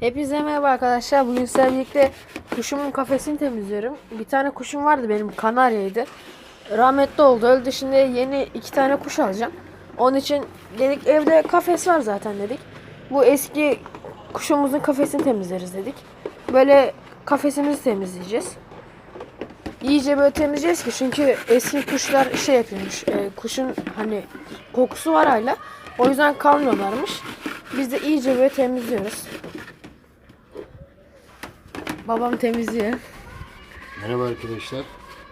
Hepinize merhaba arkadaşlar. Bugün sizlerle birlikte kuşumun kafesini temizliyorum. Bir tane kuşum vardı benim kanaryaydı. Rahmetli oldu. Öldü. Şimdi yeni iki tane kuş alacağım. Onun için dedik evde kafes var zaten dedik. Bu eski kuşumuzun kafesini temizleriz dedik. Böyle kafesimizi temizleyeceğiz. İyice böyle temizleyeceğiz ki çünkü eski kuşlar şey yapıyormuş. e, kuşun hani kokusu var hala. O yüzden kalmıyorlarmış. Biz de iyice böyle temizliyoruz. Babam temizliyor. Merhaba arkadaşlar.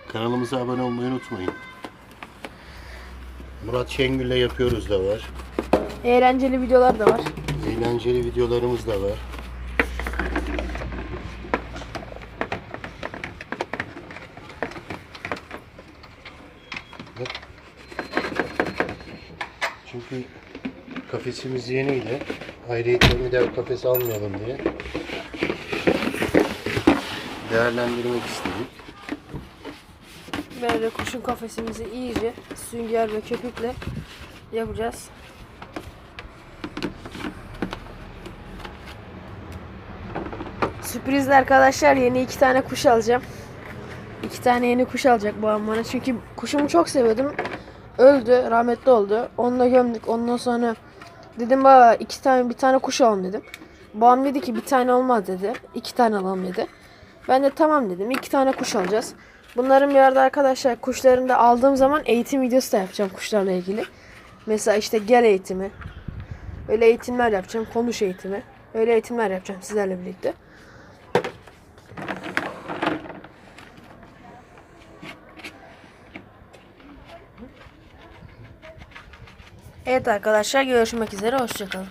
Kanalımıza abone olmayı unutmayın. Murat Şengül'le yapıyoruz da var. Eğlenceli videolar da var. Eğlenceli videolarımız da var. Bak. Çünkü kafesimiz yeniydi. Ayrıyetten bir daha kafes almayalım diye değerlendirmek istedik. Böyle kuşun kafesimizi iyice sünger ve köpükle yapacağız. Sürprizli arkadaşlar yeni iki tane kuş alacağım. İki tane yeni kuş alacak babam bana. Çünkü kuşumu çok seviyordum. Öldü, rahmetli oldu. Onunla gömdük. Ondan sonra dedim baba iki tane bir tane kuş alalım dedim. Babam dedi ki bir tane olmaz dedi. İki tane alalım dedi. Ben de tamam dedim. İki tane kuş alacağız. Bunların bir arada arkadaşlar kuşlarını da aldığım zaman eğitim videosu da yapacağım kuşlarla ilgili. Mesela işte gel eğitimi. Öyle eğitimler yapacağım. Konuş eğitimi. Öyle eğitimler yapacağım sizlerle birlikte. Evet arkadaşlar görüşmek üzere. Hoşçakalın.